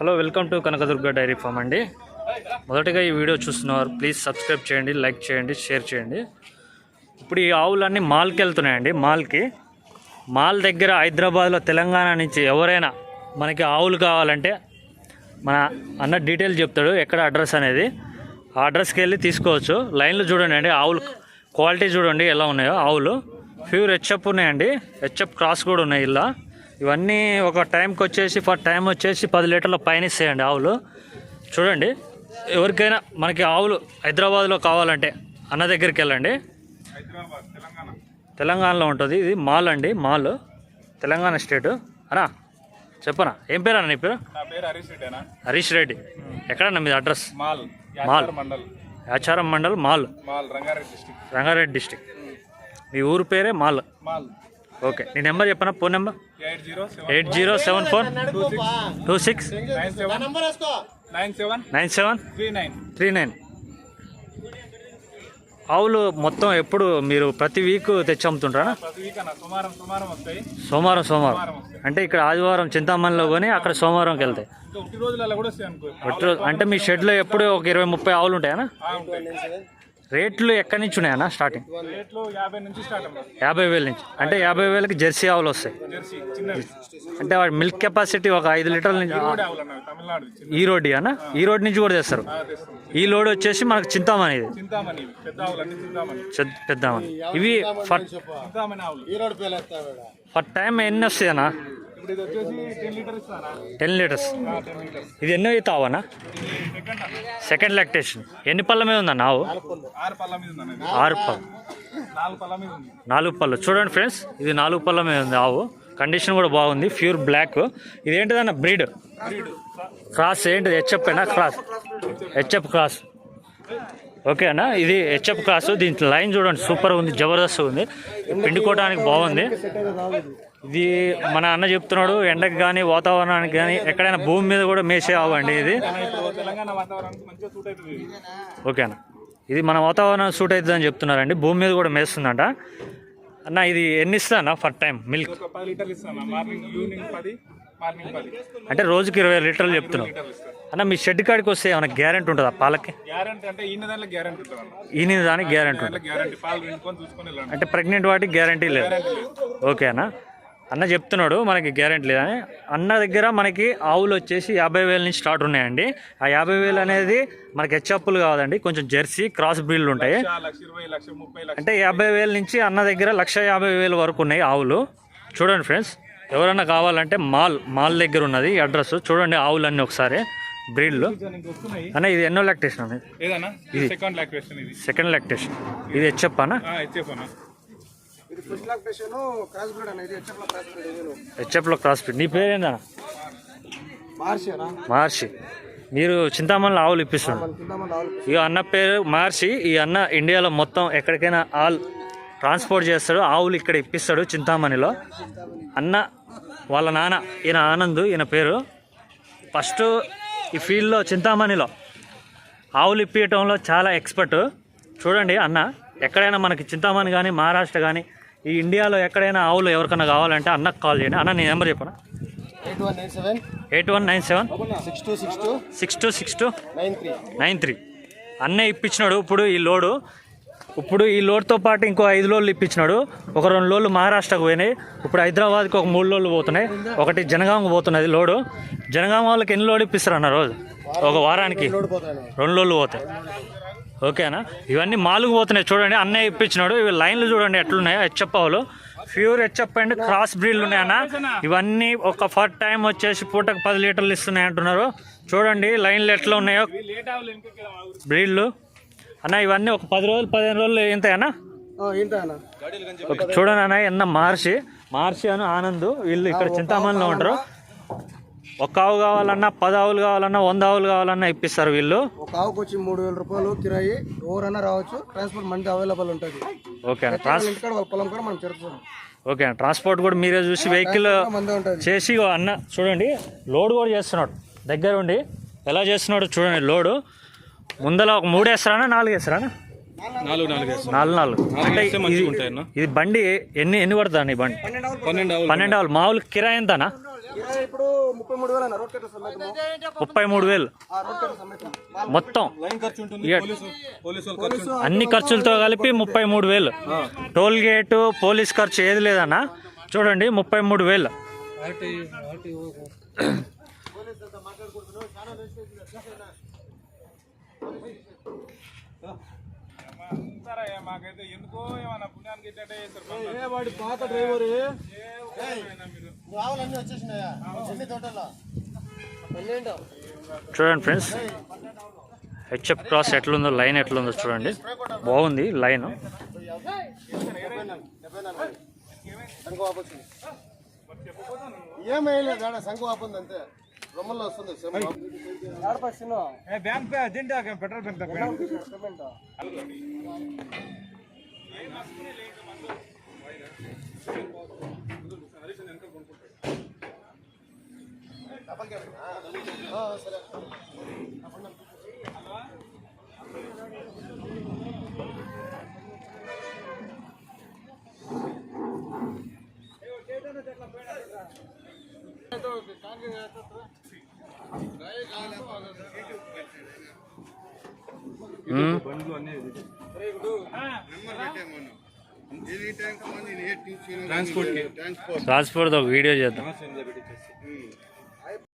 Hello welcome to Kanakadurga dairy farm అండి. మొదటగా ఈ వీడియో చూస్తున్నవారు ప్లీజ్ సబ్స్క్రైబ్ చేయండి లైక్ చేయండి షేర్ చేయండి. ఇప్పుడు ఈ ఆవులన్నీ మాల్కి వెళ్తున్నాయండి మాల్కి. మాల్ దగ్గర హైదరాబాద్లో తెలంగాణ నుంచి ఎవరైనా మనకి ఆవులు కావాలంటే మన అన్న డీటెయిల్ చెప్తాడు ఎక్కడ అడ్రస్ అనేది. ఆ అడ్రస్కి వెళ్ళి తీసుకోవచ్చు. లైన్లు చూడండి అండి ఆవులు క్వాలిటీ చూడండి ఎలా ఉన్నాయో. ఆవులు ప్యూర్ హెచ్ఎప్ ఉన్నాయండి హెచ్ఎప్ క్రాస్ కూడా ఉన్నాయి ఇలా. ఇవన్నీ ఒక టైంకి వచ్చేసి ఫర్ టైం వచ్చేసి పది లీటర్ల పైన ఇస్తాయండి ఆవులు. చూడండి ఎవరికైనా మనకి ఆవులు హైదరాబాద్లో కావాలంటే అన్న దగ్గరికి వెళ్ళండి. తెలంగాణలో ఉంటుంది. ఇది మాల్ అండి మాల్. తెలంగాణ స్టేట్. అన్నా చెప్పనా? ఏం పేరు అన్న నీ పేరు? హరీష్ రెడ్డి ఎక్కడన్నా మీది address? Mal Mal. Yacharam mandal. Yacharam mandal Mal. Mal Rangareddy district. Rangareddy district. మీ ఊరు పేరే మాల్? మాల్. ఓకే. నీ నెంబర్ చెప్పనా? Phone number? Eight zero seven four. Two six. Nine seven. Three nine. ఆవులు మొత్తం ఎప్పుడు మీరు ప్రతి వీక్ తెచ్చి అమ్ముతుంటారా? సోమవారం సోమవారం. అంటే ఇక్కడ ఆదివారం చింతామణిలో కొని అక్కడ సోమవారంకి వెళ్తాయి. ఒట్టి రోజు- అంటే మీ షెడ్లో ఎప్పుడు ఒక ఇరవై ముప్పై ఆవులు ఉంటాయనా? ఉంటాయి. రేట్లు ఎక్కడి నుంచి ఉన్నాయన్నా స్టార్టింగ్ రేట్లు యాభై నుంచి స్టార్ట్ అమ్మా. యాభై వేల నుంచి. అంటే యాభై వేలకి జెర్సీ ఆవులు వస్తాయి. అంటే వాడి మిల్క్ కెపాసిటీ ఒక ఐదు లీటర్ల నుంచి ఈ రోడ్ అన్న ఈ రోడ్ నుంచి కూడా తెస్తాం. ఈ లోడ్ వచ్చేసి మనకు చింతామణి ఇది. పెద్దామని ఇవి ఫర్ ఫర్ టైం ఎన్ని వస్తాయి అన్న టెన్ లీటర్స్. ఇది ఎన్నో అవుతావనా సెకండ్ లాక్టేషన్ ఎన్ని పళ్ళ మీద ఉందన్న ఆవు? ఆరు పళ్ళ మీద ఉంది ఇది. ఆరు పళ్ళు. నాలుగు పళ్ళు చూడండి ఫ్రెండ్స్ ఇది నాలుగు పళ్ళ మీద ఉంది ఆవు. కండిషన్ కూడా బాగుంది. ప్యూర్ బ్లాక్ ఇది ఏంటిదన్న బ్రీడ్ క్రాస్ ఏంటిది? హెచ్ఎఫ్ అయినా క్రాస్ హెచ్ఎఫ్ క్రాస్ ఓకే అన్న ఇది హెచ్ఎఫ్ క్లాస్. దీని లైన్ చూడండి. సూపర్ ఉంది. జబర్దస్త్ ఉంది. పిండుకోవడానికి బాగుంది. ఇది మన అన్న చెప్తున్నాడు ఎండకి కానీ వాతావరణానికి కానీ ఎక్కడైనా భూమి మీద కూడా మేసే ఆవు అండి ఇది. ఇది. ఓకే అన్న ఇది మన వాతావరణం సూట్ అవుతుందని చెప్తున్నారండి. భూమి మీద కూడా మేస్తుందంట. అన్న ఇది ఎన్ని ఇస్తా అన్న ఫర్ టైం మిల్క్. మార్నింగ్ పది. అంటే రోజుకి ఇరవై లీటర్లు ఇస్తాను అన్న మీ షెడ్ కాడికి వస్తే ఏమైనా గ్యారెంటీ ఉంటుందా? పాలకి? గ్యారంటీ అంటే ఈయన దాంట్లో గ్యారంటీ ఉంటుంది అన్న. ఈయన దానికి గ్యారెంటీ ఉంటుంది. దాంట్లో గ్యారంటీ పాలు వినుకొని చూసుకొని వెళ్ళండి. అంటే ప్రెగ్నెంట్ వాటికి గ్యారెంటీ లేదు. ఓకే అన్న. అన్న చెప్తున్నాడు మనకి గ్యారెంటీ లేదని అన్న దగ్గర మనకి ఆవులు వచ్చేసి యాభై వేల నుంచి స్టార్ట్ ఉన్నాయండి. ఆ యాభై వేలు అనేది మనకి హెచ్అప్పులు కాదండి కొంచెం జెర్సీ క్రాస్ బ్రీడ్లు ఉంటాయి. అంటే యాభై వేల నుంచి అన్న దగ్గర లక్ష యాభై వేల వరకు ఉన్నాయి ఆవులు. చూడండి ఫ్రెండ్స్ ఎవరన్నా కావాలంటే మాల్ మాల్ దగ్గర ఉన్నది అడ్రస్. చూడండి ఆవులన్నీ ఒకసారి బ్రీడ్లు అన్న ఇది ఎన్నో లాక్టేషన్ అనేది ఏదన్నా? ఇది. సెకండ్ లాక్టేషన్ ఇది. సెకండ్ లాక్టేషన్ ఇది. హెచ్ఎప్ అన్న? హెచ్ఎఫ్ హెచ్ఎఫ్లో క్రాస్ బ్రీడ్ నీ మార్షియనా మహర్షి మీరు చింతామణిలో ఆవులు ఇప్పిస్తున్నారు. ఇక అన్న పేరు మహర్షి. ఈ అన్న ఇండియాలో మొత్తం ఎక్కడికైనా ఆల్ ట్రాన్స్పోర్ట్ చేస్తాడు ఆవులు ఇక్కడ ఇప్పిస్తాడు చింతామణిలో. అన్న వాళ్ళ నాన్న ఈయన ఆనంద్ ఈయన పేరు. ఫస్ట్ ఈ ఫీల్డ్లో చింతామణిలో ఆవులు ఇప్పించడంలో చాలా ఎక్స్పర్ట్. చూడండి అన్న ఎక్కడైనా మనకి చింతామణి కానీ మహారాష్ట్ర కానీ ఈ ఇండియాలో ఎక్కడైనా ఆవులు ఎవరికైనా కావాలంటే అన్నకు కాల్ చేయండి. అన్న నీ నెంబర్ చెప్పనా? Eight one nine seven. Eight one nine seven? Six two six two. Six two six two? Nine three. Nine three. అన్నే ఇప్పించినాడు ఇప్పుడు ఈ లోడు. ఇప్పుడు ఈ లోడ్తో పాటు ఇంకో ఐదు లోళ్ళు ఇప్పించినాడు. ఒక రెండు లోళ్ళు మహారాష్ట్రకు పోయినాయి. ఇప్పుడు హైదరాబాద్కి ఒక మూడు లోళ్ళు పోతున్నాయి. ఒకటి జనగాంకి పోతున్నది లోడు. జనగాం వాళ్ళకి ఎన్ని లోడ్ ఇప్పిస్తారు అన్న రోజు? ఒక వారానికి. రెండు లోళ్ళు పోతాయి. ఓకేనా ఇవన్నీ మాలుగు పోతున్నాయి. చూడండి అన్నయ్య ఇప్పించినాడు. ఇవి లైన్లు చూడండి ఎట్లున్నాయో HF pure HF and cross బ్రీడ్లు ఉన్నాయన్న ఇవన్నీ ఒక ఫర్ టైం వచ్చేసి పూటకు పది లీటర్లు ఇస్తున్నాయి అంటున్నారు. చూడండి లైన్లు ఎట్లా ఉన్నాయో. బ్రీడ్లు. అన్న ఇవన్నీ ఒక పది రోజులు పదిహేను రోజులు ఒక చూడండి అన్న ఎన్న మహర్షి. మహర్షి అని ఆనంద్ వీళ్ళు ఇక్కడ చింతామణిలో ఉంటారు. ఒక ఆవు కావాలన్నా పది ఆవులు కావాలన్నా వంద ఆవులు కావాలన్నా ఇప్పిస్తారు వీళ్ళు. ఒక ఆవుకు వచ్చి మూడు వేల రూపాయలు కిరాయి ఎవరైనా రావచ్చు. ట్రాన్స్పోర్ట్ మంది అవైలబుల్ ఉంటుంది. ఓకే ఇంటికాడ వాళ్ళ పొలం కూడా మనం ఓకే అన్న ట్రాన్స్పోర్ట్ కూడా మీరే చూసి వెహికల్ చేసి అన్న చూడండి లోడ్ కూడా చేస్తున్నాడు. దగ్గర ఉండి. ఎలా చేస్తున్నాడు చూడండి లోడు ముందర ఒక మూడు వేస్తారా నాలుగు వేస్తారా నాలుగు నాలుగు నాలుగు అంటే. ఇది బండి ఎన్ని ఎన్ని పడుతుంది ఈ బండి? పన్నెండు ఆవులు మామూలు కిరాయి ఎంతనా ముప్పై మూడు వేలు మొత్తం. లైన్ ఖర్చు ఉంటుంది ఇక పోలీసు పోలీసు వాళ్ళ ఖర్చు ఉంటుంది. అన్ని ఖర్చులతో కలిపి ముప్పై మూడు వేలు. టోల్ గేటు పోలీస్ ఖర్చు ఏది లేదన్నా. చూడండి ముప్పై మూడు వేలు. మాకైతే ఎందుకో ఏమన్నా పుణ్యానికి ఇట్టే చేస్తారు వాడి పాత డ్రైవర్ చూడండి ఫ్రెండ్స్ హెచ్ఎఫ్ క్రాస్ ఎట్లుందో లైన్ ఎట్లుందో చూడండి బాగుంది లైన్ ఏమైలేదు ఆడ సంఘ ఆపుంది అంతే రొమ్మల్లో వస్తుంది bank pay urgent petrol bunk cement మ్మ్. ట్రాన్స్పోర్ట్ ట్రాన్స్పోర్ట్ ఒక వీడియో చేద్దాం.